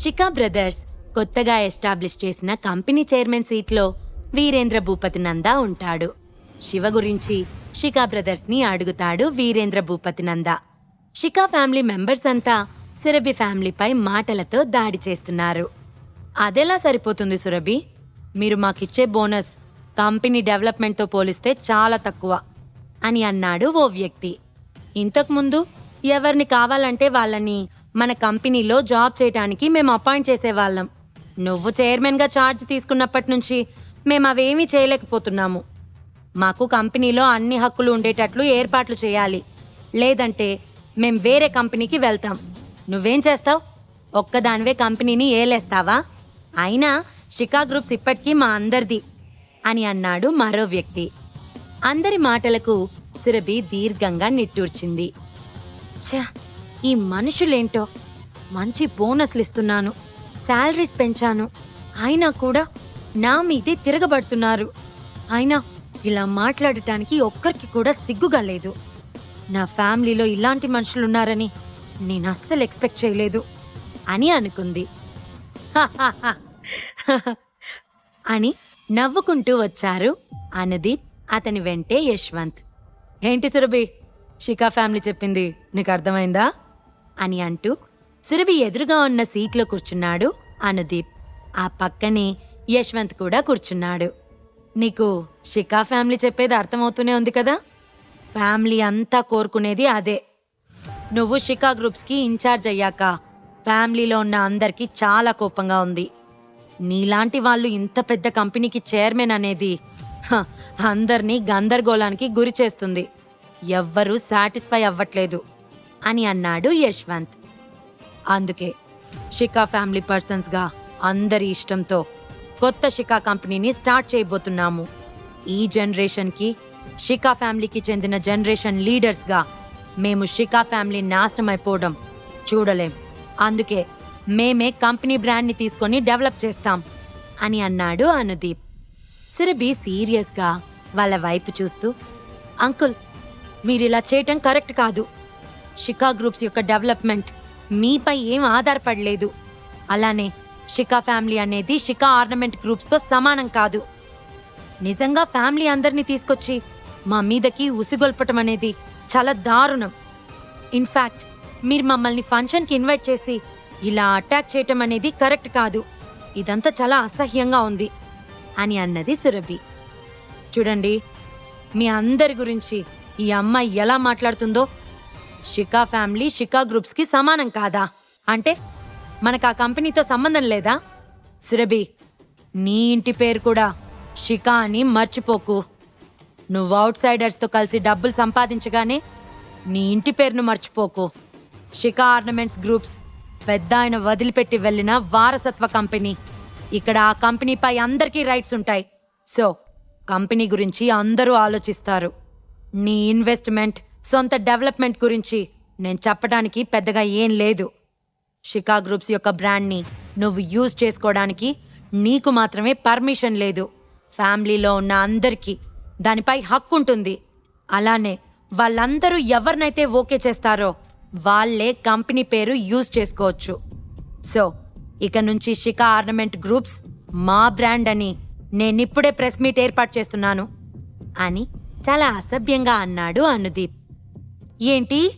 Shikha brothers కొత్తగా establish చేసిన company chairman సీట్లో వీరేంద్ర భూపతి నందా ఉంటాడు. శివ గురించి షికా బ్రదర్స్ని అడుగుతాడు వీరేంద్ర భూపతి నంద. షికా ఫ్యామిలీ మెంబర్స్ అంతా సురభి ఫ్యామిలీపై మాటలతో దాడి చేస్తున్నారు. అదెలా సరిపోతుంది సురభి? మీరు మాకిచ్చే బోనస్ కంపెనీ డెవలప్మెంట్తో పోలిస్తే చాలా తక్కువ అని అన్నాడు ఓ వ్యక్తి. ఇంతకుముందు ఎవరిని కావాలంటే వాళ్ళని మన కంపెనీలో జాబ్ చేయటానికి మేము అపాయింట్ చేసేవాళ్ళం. నువ్వు చైర్మన్గా ఛార్జ్ తీసుకున్నప్పటి నుంచి మేము అవేమీ చేయలేకపోతున్నాము. మాకు కంపెనీలో అన్ని హక్కులు ఉండేటట్లు ఏర్పాట్లు చేయాలి. లేదంటే మేం వేరే కంపెనీకి వెళ్తాం. నువ్వేం చేస్తావు? ఒక్కదానివే కంపెనీని ఏలేస్తావా? అయినా షికా గ్రూప్స్ ఇప్పటికీ మా అందరిది అని అన్నాడు మరో వ్యక్తి. అందరి మాటలకు సురభి దీర్ఘంగా నిట్టూర్చింది. ఛ! ఈ మనుషులేంటో మంచి బోనస్లు ఇస్తున్నాను శాలరీస్ పెంచాను. అయినా కూడా నా మీదే తిరగబడుతున్నారు. అయినా ఇలా మాట్లాడటానికి ఒక్కరికి కూడా సిగ్గుగా లేదు. నా ఫ్యామిలీలో ఇలాంటి మనుషులున్నారని నేను అస్సలు ఎక్స్పెక్ట్ చేయలేదు అని అనుకుంది. అని నవ్వుకుంటూ వచ్చారు అనుదీప్ అతని వెంటే యశ్వంత్. ఏంటి సురభి? షికా ఫ్యామిలీ చెప్పింది. నీకు అర్థమైందా అని అంటూ సురభి ఎదురుగా ఉన్న సీట్లో కూర్చున్నాడు అనుదీప్. ఆ పక్కనే యశ్వంత్ కూడా కూర్చున్నాడు. నీకు షికా ఫ్యామిలీ చెప్పేది అర్థమవుతూనే ఉంది కదా? ఫ్యామిలీ అంతా కోరుకునేది అదే. నువ్వు షికా గ్రూప్స్కి ఇన్ఛార్జ్ అయ్యాక ఫ్యామిలీలో ఉన్న అందరికీ చాలా కోపంగా ఉంది. నీలాంటి వాళ్ళు ఇంత పెద్ద కంపెనీకి చైర్మన్ అనేది అందరినీ గందరగోళానికి గురి చేస్తుంది. ఎవ్వరూ సాటిస్ఫై అవ్వట్లేదు. అని అన్నాడు యశ్వంత్. అందుకే షికా ఫ్యామిలీ పర్సన్స్గా అందరి ఇష్టంతో కొత్త షికా కంపెనీని స్టార్ట్ చేయబోతున్నాము. ఈ జనరేషన్కి షికా ఫ్యామిలీకి చెందిన జనరేషన్ లీడర్స్గా మేము షికా ఫ్యామిలీ నాశనమైపోవడం చూడలేం. అందుకే మేమే కంపెనీ బ్రాండ్ని తీసుకొని డెవలప్ చేస్తాం అని అన్నాడు అనుదీప్. సురభి సీరియస్గా వాళ్ళ వైపు చూస్తూ అంకుల్ మీరిలా చేయటం కరెక్ట్ కాదు. షికా గ్రూప్స్ యొక్క డెవలప్మెంట్ మీపై ఏం ఆధారపడలేదు. అలానే షికా ఫ్యామిలీ అనేది షికా ఆర్నమెంట్ గ్రూప్స్తో సమానం కాదు. నిజంగా ఫ్యామిలీ అందరినీ తీసుకొచ్చి మా మీదకి ఉసిగొల్పటం అనేది చాలా దారుణం. ఇన్ఫ్యాక్ట్ మీరు మమ్మల్ని ఫంక్షన్కి ఇన్వైట్ చేసి ఇలా అటాక్ చేయటం అనేది కరెక్ట్ కాదు. ఇదంతా చాలా అసహ్యంగా ఉంది అని అన్నది సురభి. చూడండి మీ అందరి గురించి ఈ అమ్మాయి ఎలా మాట్లాడుతుందో షికా ఫ్యామిలీ షికా గ్రూప్స్కి సమానం కాదా? అంటే మనకు ఆ కంపెనీతో సంబంధం లేదా? సురభి నీ ఇంటి పేరు కూడా షికా అని మర్చిపోకు. నువ్వు అవుట్ సైడర్స్తో కలిసి డబ్బులు సంపాదించగానే నీ ఇంటి పేరును మర్చిపోకు. షికా ఆర్నమెంట్స్ గ్రూప్స్ పెద్ద ఆయన వదిలిపెట్టి వెళ్ళిన వారసత్వ కంపెనీ. ఇక్కడ ఆ కంపెనీపై అందరికీ రైట్స్ ఉంటాయి. సో కంపెనీ గురించి అందరూ ఆలోచిస్తారు. నీ ఇన్వెస్ట్మెంట్ సొంత డెవలప్మెంట్ గురించి నేను చెప్పడానికి పెద్దగా ఏం లేదు. షికా గ్రూప్స్ యొక్క బ్రాండ్ని నువ్వు యూజ్ చేసుకోవడానికి నీకు మాత్రమే పర్మిషన్ లేదు. ఫ్యామిలీలో ఉన్న అందరికీ దానిపై హక్కు ఉంటుంది. అలానే వాళ్ళందరూ ఎవరినైతే ఓకే చేస్తారో వాళ్ళే కంపెనీ పేరు యూజ్ చేసుకోవచ్చు. సో ఇక నుంచి షికా ఆర్నమెంట్ గ్రూప్స్ మా బ్రాండ్ అని నేనిప్పుడే ప్రెస్ మీట్ ఏర్పాటు చేస్తున్నాను. అని చాలా అసభ్యంగా అన్నాడు అనుదీప్. ఏంటి?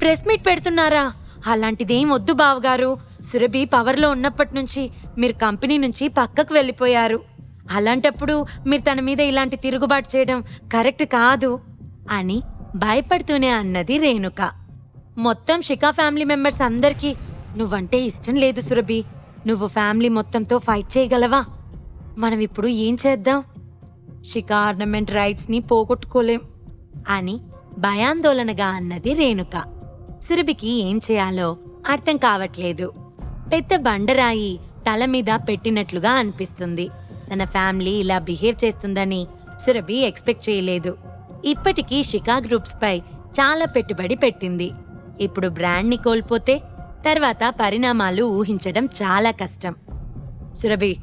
ప్రెస్ మీట్ పెడుతున్నారా? అలాంటిదేం వద్దు బావగారు. సురభి పవర్లో ఉన్నప్పటి నుంచి మీరు కంపెనీ నుంచి పక్కకు వెళ్ళిపోయారు. అలాంటప్పుడు మీరు తన మీద ఇలాంటి తిరుగుబాటు చేయడం కరెక్ట్ కాదు అని భయపడుతూనే అన్నది రేణుక. మొత్తం షికా ఫ్యామిలీ మెంబర్స్ అందరికీ నువ్వంటే ఇష్టం లేదు సురభి. నువ్వు ఫ్యామిలీ మొత్తంతో ఫైట్ చేయగలవా? మనం ఇప్పుడు ఏం చేద్దాం? షికా ఆర్నమెంట్ రైట్స్ని పోగొట్టుకోలేం అని భయాందోళనగా అన్నది రేణుక. సురభికి ఏం చేయాలో అర్థం కావట్లేదు. పెద్ద బండరాయి తల మీద పెట్టినట్లుగా అనిపిస్తుంది. తన ఫ్యామిలీ ఇలా బిహేవ్ చేస్తుందని సురభి ఎక్స్పెక్ట్ చేయలేదు. ఇప్పటికీ షికా గ్రూప్స్ పై చాలా పెట్టుబడి పెట్టింది. ఇప్పుడు బ్రాండ్ని కోల్పోతే తర్వాత పరిణామాలు ఊహించడం చాలా కష్టం. సురభి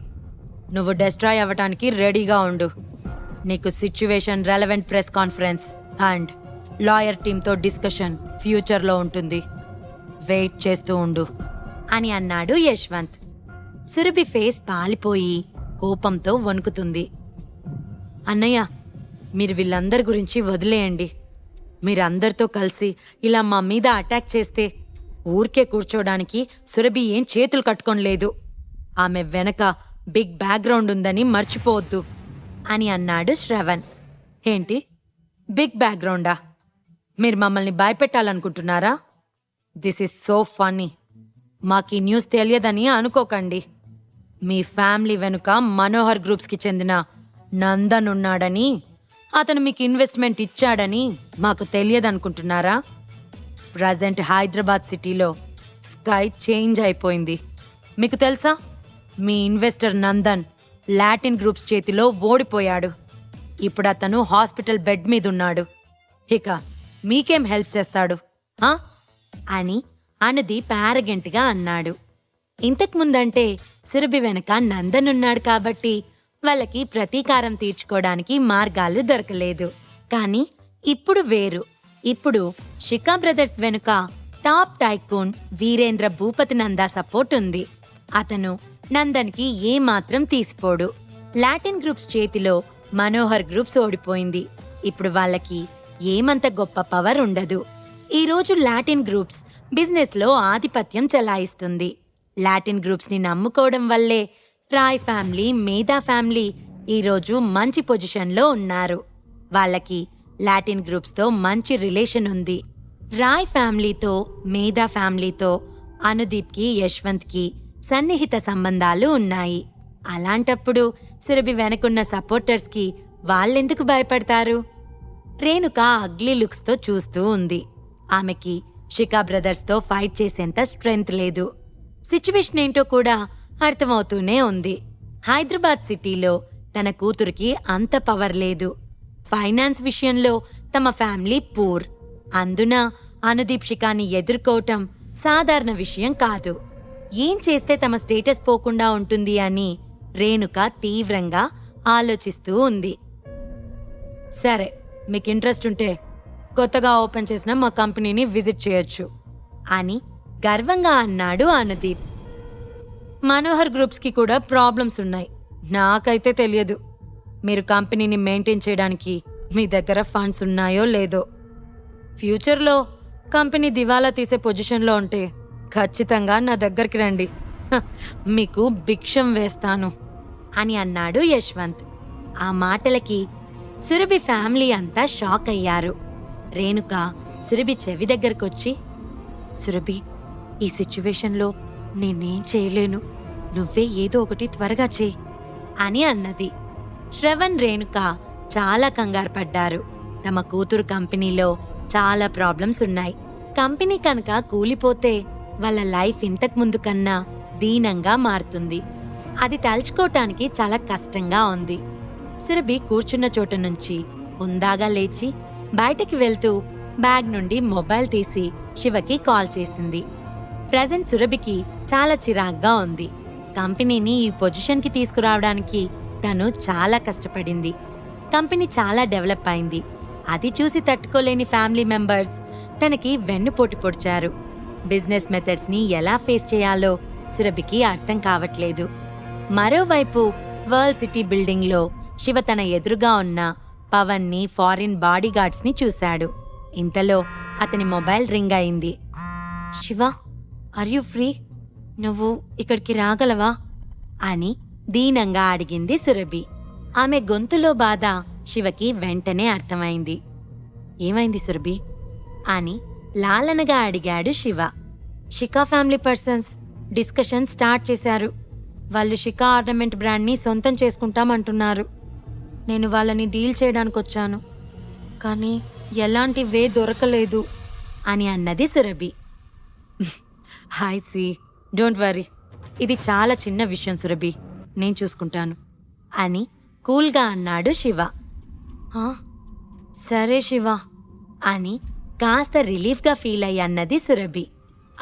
నువ్వు డెస్ట్రాయ్ అవ్వటానికి రెడీగా ఉండు. నీకు situation relevant press conference and lawyer టీంతో డిస్కషన్ ఫ్యూచర్లో ఉంటుంది. వెయిట్ చేస్తూ ఉండు. అని అన్నాడు యశ్వంత్. సురభి ఫేస్ పాలిపోయి కోపంతో వణుకుతుంది. అన్నయ్య మీరు వీళ్ళందరి గురించి వదిలేయండి. మీరందరితో కలిసి ఇలా మా మీద అటాక్ చేస్తే ఊరికే కూర్చోడానికి సురభి ఏం చేతులు కట్టుకొని లేదు. ఆమె వెనక బిగ్ బ్యాక్గ్రౌండ్ ఉందని మర్చిపోవద్దు. అని అన్నాడు శ్రవణ్. ఏంటి? బిగ్ బ్యాక్గ్రౌండా? మీరు మమ్మల్ని భయపెట్టాలనుకుంటున్నారా? దిస్ ఇస్ సో ఫన్నీ మాకు ఈ న్యూస్ తెలియదని అనుకోకండి. మీ ఫ్యామిలీ వెనుక మనోహర్ గ్రూప్స్కి చెందిన నందన్ ఉన్నాడని అతను మీకు ఇన్వెస్ట్మెంట్ ఇచ్చాడని మాకు తెలియదనుకుంటున్నారా? ప్రజెంట్ హైదరాబాద్ సిటీలో స్కై చేంజ్ అయిపోయింది. మీకు తెలుసా? మీ ఇన్వెస్టర్ నందన్ లాటిన్ గ్రూప్స్ చేతిలో ఓడిపోయాడు. ఇప్పుడు అతను హాస్పిటల్ బెడ్ మీద ఉన్నాడు ఇక మీకేం హెల్ప్ చేస్తాడు? అని అనుదీప్గా అన్నాడు. ఇంతకుముందంటే సురభి వెనక నందన్ ఉన్నాడు కాబట్టి వాళ్ళకి ప్రతీకారం తీర్చుకోవడానికి మార్గాలు దొరకలేదు. కానీ ఇప్పుడు వేరు. ఇప్పుడు షికా బ్రదర్స్ వెనుక top tycoon Virendra Bhupathi Nanda support ఉంది. అతను నందన్కి ఏమాత్రం తీసిపోడు. లాటిన్ గ్రూప్స్ చేతిలో మనోహర్ గ్రూప్స్ ఓడిపోయింది. ఇప్పుడు వాళ్ళకి ఏమంత గొప్ప పవర్ ఉండదు. ఈ రోజు లాటిన్ గ్రూప్స్ బిజినెస్లో ఆధిపత్యం చెలాయిస్తుంది. లాటిన్ గ్రూప్స్ని నమ్ముకోవడం వల్లే రాయ్ ఫ్యామిలీ మేధా ఫ్యామిలీ ఈరోజు మంచి పొజిషన్లో ఉన్నారు. వాళ్ళకి లాటిన్ గ్రూప్స్తో మంచి రిలేషన్ ఉంది. రాయ్ ఫ్యామిలీతో మేధా ఫ్యామిలీతో అనుదీప్కి యశ్వంత్కి సన్నిహిత సంబంధాలు ఉన్నాయి. అలాంటప్పుడు సురభి వెనకున్న సపోర్టర్స్కి వాళ్ళెందుకు భయపడతారు? రేణుక అగ్లీ లుక్స్తో చూస్తూ ఉంది. ఆమెకి షికా బ్రదర్స్తో ఫైట్ చేసేంత స్ట్రెంగ్త్ లేదు. సిచ్యువేషన్ ఏంటో కూడా అర్థమవుతూనే ఉంది. హైదరాబాద్ సిటీలో తన కూతురికి అంత పవర్ లేదు. ఫైనాన్స్ విషయంలో తమ ఫ్యామిలీ పూర్. అందున అనుదీప్షికాని ఎదుర్కోవటం సాధారణ విషయం కాదు. ఏం చేస్తే తమ స్టేటస్ పోకుండా ఉంటుంది అని రేణుక తీవ్రంగా ఆలోచిస్తూ ఉంది. సరే మీకు ఇంట్రెస్ట్ ఉంటే కొత్తగా ఓపెన్ చేసిన మా కంపెనీని విజిట్ చేయొచ్చు. అని గర్వంగా అన్నాడు అనుదీప్. మనోహర్ గ్రూప్స్కి కూడా ప్రాబ్లమ్స్ ఉన్నాయి. నాకైతే తెలియదు. మీరు కంపెనీని మెయింటైన్ చేయడానికి మీ దగ్గర ఫండ్స్ ఉన్నాయో లేదో. ఫ్యూచర్లో కంపెనీ దివాలా తీసే పొజిషన్లో ఉంటే ఖచ్చితంగా నా దగ్గరికి రండి. మీకు భిక్షం వేస్తాను. అని అన్నాడు యశ్వంత్. ఆ మాటలకి సురభి ఫ్యామిలీ అంతా షాక్ అయ్యారు. రేణుక సురభి చెవి దగ్గరకొచ్చి సురభి ఈ సిచ్యువేషన్లో నేనేం చేయలేను. నువ్వే ఏదో ఒకటి త్వరగా చేయి అని అన్నది. శ్రవణ్ రేణుక చాలా కంగారు పడ్డారు. తమ కూతురు కంపెనీలో చాలా ప్రాబ్లమ్స్ ఉన్నాయి. కంపెనీ కనుక కూలిపోతే వాళ్ళ లైఫ్ ఇంతకు ముందు కన్నా దీనంగా మారుతుంది. అది తలుచుకోవటానికి చాలా కష్టంగా ఉంది. సురభి కూర్చున్న చోట నుంచి ఉందాగా లేచి బయటకి వెళ్తూ బ్యాగ్ నుండి మొబైల్ తీసి శివకి కాల్ చేసింది. ప్రజెంట్ సురభికి చాలా చిరాగ్గా ఉంది. కంపెనీని ఈ పొజిషన్కి తీసుకురావడానికి తను చాలా కష్టపడింది. కంపెనీ చాలా డెవలప్ అయింది. అది చూసి తట్టుకోలేని ఫ్యామిలీ మెంబర్స్ తనకి వెన్నుపోటు పొడిచారు. బిజినెస్ మెథడ్స్ని ఎలా ఫేస్ చేయాలో సురభికి అర్థం కావట్లేదు. మరోవైపు వరల్డ్ సిటీ బిల్డింగ్లో శివ తన ఎదురుగా ఉన్న పవన్ని ఫారిన్ బాడీగార్డ్స్ని చూశాడు. ఇంతలో అతని మొబైల్ రింగ్ అయింది. Shiva are you free? నువ్వు ఇక్కడికి రాగలవా? అని దీనంగా అడిగింది సురభి. ఆమె గొంతులో బాధ శివకి వెంటనే అర్థమైంది. ఏమైంది సురభి? అని లాలనగా అడిగాడు Shiva. Shika family persons discussion start చేశారు. వాళ్ళు షికా ఆర్నమెంట్ బ్రాండ్ని సొంతం చేసుకుంటామంటున్నారు. నేను వాళ్ళని డీల్ చేయడానికి వచ్చాను కానీ ఎలాంటి వే దొరకలేదు అని అన్నది Surabhi. Hi see don't worry. ఇది చాలా చిన్న విషయం సురభి. నేను చూసుకుంటాను. అని కూల్గా అన్నాడు శివ. సరే శివ అని కాస్త రిలీఫ్గా ఫీల్ అయ్యి అన్నది సురభి.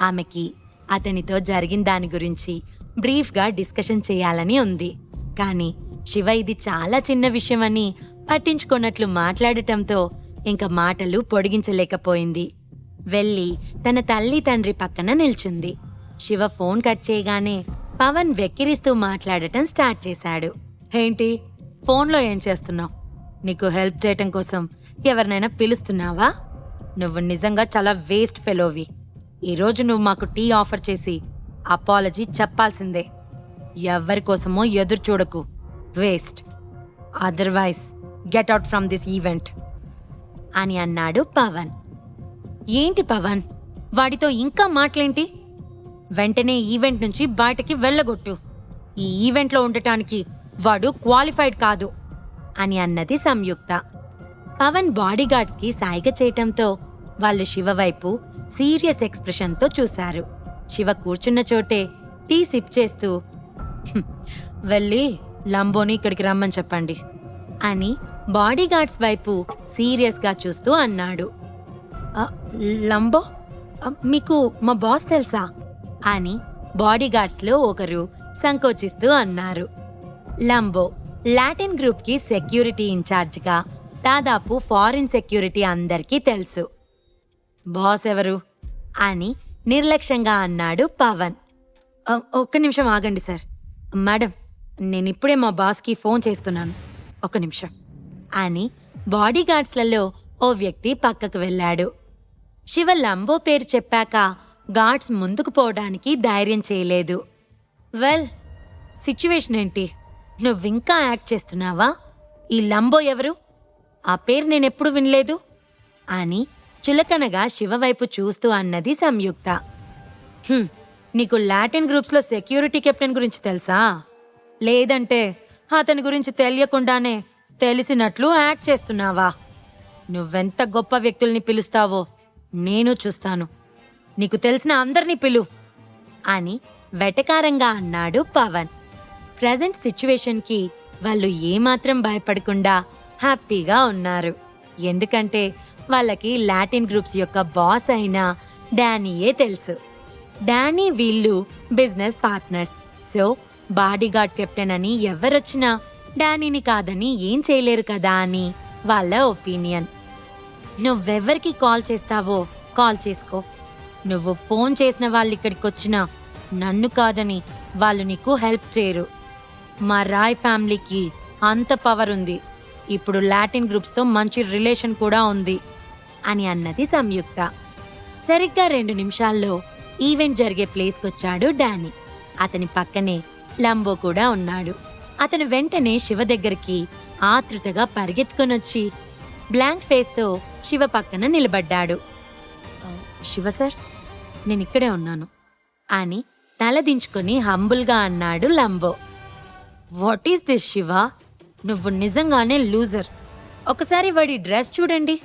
ఆమెకి అతనితో జరిగిన దాని గురించి బ్రీఫ్గా డిస్కషన్ చేయాలని ఉంది. కానీ శివ ఇది చాలా చిన్న విషయమని పట్టించుకున్నట్లు మాట్లాడటంతో ఇంక మాటలు పొడిగించలేకపోయింది. వెళ్ళి తన తల్లి తండ్రి పక్కన నిల్చుంది. శివ ఫోన్ కట్ చేయగానే పవన్ వెక్కిరిస్తూ మాట్లాడటం స్టార్ట్ చేశాడు. ఏంటి? ఫోన్లో ఏం చేస్తున్నావు? నీకు హెల్ప్ చేయటం కోసం ఎవరినైనా పిలుస్తున్నావా? నువ్వు నిజంగా చాలా వేస్ట్ ఫెలోవి. ఈరోజు నువ్వు మాకు టీ ఆఫర్ చేసి అపాలజీ చెప్పాల్సిందే. ఎవరి కోసమో ఎదురు చూడకు. Waste. Otherwise get out from this event అని అన్నాడు పవన్. ఏంటి పవన్? వాడితో ఇంకా మాటలేంటి? వెంటనే ఈవెంట్ నుంచి బయటకి వెళ్ళగొట్టు. ఈ ఈవెంట్లో ఉండటానికి వాడు క్వాలిఫైడ్ కాదు అని అన్నది సంయుక్త. పవన్ బాడీగార్డ్స్కి సాయిగ చేయటంతో వాళ్ళు శివ వైపు సీరియస్ ఎక్స్ప్రెషన్తో చూశారు. శివ కూర్చున్న చోటే టీ సిప్ చేస్తూ వెళ్ళి లంబోని ఇక్కడికి రమ్మని చెప్పండి అని బాడీగార్డ్స్ వైపు సీరియస్గా చూస్తూ అన్నాడు. లంబో? మీకు మా బాస్ తెలుసా? అని బాడీగార్డ్స్లో ఒకరు సంకోచిస్తూ అన్నారు. లంబో లాటిన్ గ్రూప్కి సెక్యూరిటీ ఇన్ఛార్జ్గా దాదాపు ఫారిన్ సెక్యూరిటీ అందరికీ తెలుసు. బాస్ ఎవరు? అని నిర్లక్ష్యంగా అన్నాడు పవన్. ఒక్క నిమిషం ఆగండి సార్. మేడం నేను ఇప్పుడే మా బాస్కి ఫోన్ చేస్తున్నాను. ఒక నిమిషం. అని బాడీగార్డ్స్లలో ఓ వ్యక్తి పక్కకు వెళ్ళాడు. శివ లంబో పేరు చెప్పాక గార్డ్స్ ముందుకు పోవడానికి ధైర్యం చేయలేదు. వెల్ సిచ్యువేషన్ ఏంటి? నువ్వింకా యాక్ట్ చేస్తున్నావా? ఈ లంబో ఎవరు? ఆ పేరు నేనెప్పుడు వినలేదు? అని చులకనగా శివ వైపు చూస్తూ అన్నది సంయుక్త. నీకు లాటిన్ గ్రూప్స్లో సెక్యూరిటీ కెప్టెన్ గురించి తెలుసా? లేదంటే అతని గురించి తెలియకుండానే తెలిసినట్లు యాక్ట్ చేస్తున్నావా? నువ్వెంత గొప్ప వ్యక్తుల్ని పిలుస్తావో నేను చూస్తాను. నీకు తెలిసిన అందరినీ పిలు అని వెటకారంగా అన్నాడు పవన్. ప్రజెంట్ సిచ్యువేషన్కి వాళ్ళు ఏమాత్రం భయపడకుండా హ్యాపీగా ఉన్నారు. ఎందుకంటే వాళ్ళకి లాటిన్ గ్రూప్స్ యొక్క బాస్ అయిన డానీయే తెలుసు. డానీ వీళ్ళు business partners. So bodyguard captain అని ఎవరొచ్చినా డానీని కాదని ఏం చేయలేరు కదా అని వాళ్ళ ఒపీనియన్. నువ్వెవరికి కాల్ చేస్తావో కాల్ చేసుకో. నువ్వు ఫోన్ చేసిన వాళ్ళు ఇక్కడికి వచ్చినా నన్ను కాదని వాళ్ళు నీకు హెల్ప్ చేయరు. మా రాయ్ ఫ్యామిలీకి అంత పవర్ ఉంది. ఇప్పుడు లాటిన్ గ్రూప్స్తో మంచి రిలేషన్ కూడా ఉంది అని అన్నది సంయుక్త. సరిగ్గా రెండు నిమిషాల్లో ఈవెంట్ జరిగే ప్లేస్కి వచ్చాడు డానీ. అతని పక్కనే లంబో కూడా ఉన్నాడు. అతను వెంటనే శివ దగ్గరికి ఆతృతగా పరిగెత్తుకొనొచ్చి బ్లాంక్ ఫేస్తో శివ పక్కన నిలబడ్డాడు. శివ సార్ నేను ఇక్కడే ఉన్నాను అని తలదించుకొని హంబుల్గా అన్నాడు Lambo. What is this Shiva? నువ్వు నిజంగానే లూజర్. ఒకసారి వాడి డ్రెస్ చూడండి.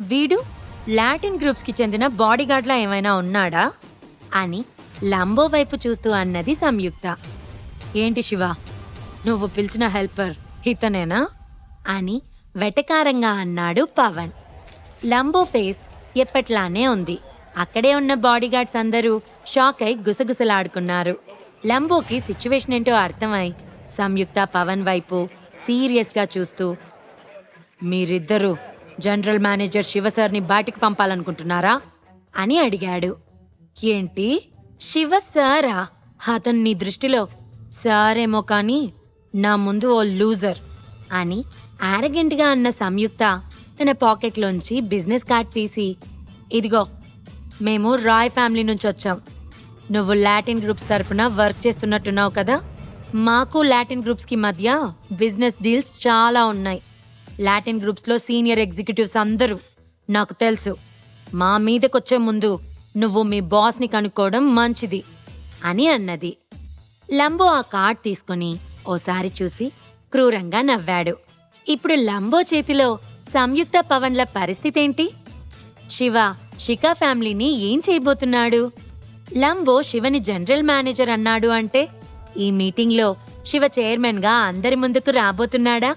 వీడు లాటిన్ గ్రూప్స్కి చెందిన బాడీగార్డ్లా ఏమైనా ఉన్నాడా? అని లంబో వైపు చూస్తూ అన్నది సంయుక్త. ఏంటి శివ? నువ్వు పిలిచిన హెల్పర్ ఇతనేనా? అని వెటకారంగా అన్నాడు పవన్. లంబో ఫేస్ ఎప్పట్లానే ఉంది. అక్కడే ఉన్న బాడీగార్డ్స్ అందరూ షాక్ అయి గుసగుసలాడుకున్నారు. లంబోకి సిచ్యువేషన్ ఏంటో అర్థమై సంయుక్త పవన్ వైపు సీరియస్గా చూస్తూ మీరిద్దరూ జనరల్ మేనేజర్ శివసార్ని బయటకు పంపాలనుకుంటున్నారా? అని అడిగాడు. ఏంటి? శివ సారా? అతను నీ దృష్టిలో సారేమో కానీ నా ముందు ఓ లూజర్ అని యారగెంట్గా అన్న సంయుక్త తన పాకెట్లోంచి బిజినెస్ కార్డ్ తీసి ఇదిగో మేము రాయ్ ఫ్యామిలీ నుంచి వచ్చాం. నువ్వు లాటిన్ గ్రూప్స్ తరపున వర్క్ చేస్తున్నట్టున్నావు కదా? మాకు లాటిన్ గ్రూప్స్కి మధ్య బిజినెస్ డీల్స్ చాలా ఉన్నాయి. లాటిన్ గ్రూప్స్లో సీనియర్ ఎగ్జిక్యూటివ్స్ అందరూ నాకు తెలుసు. మా మీదకొచ్చే ముందు నువ్వు మీ బాస్ని కనుక్కోవడం మంచిది అని అన్నది. లంబో ఆ కార్డ్ తీసుకుని ఓసారి చూసి క్రూరంగా నవ్వాడు. ఇప్పుడు లంబో చేతిలో సంయుక్త పవన్ల పరిస్థితేంటి? శివ శిఖా ఫ్యామిలీని ఏం చేయబోతున్నాడు? లంబో శివని జనరల్ మేనేజర్ అన్నాడు అంటే ఈ మీటింగ్లో శివ చైర్మన్గా అందరి ముందుకు రాబోతున్నాడా?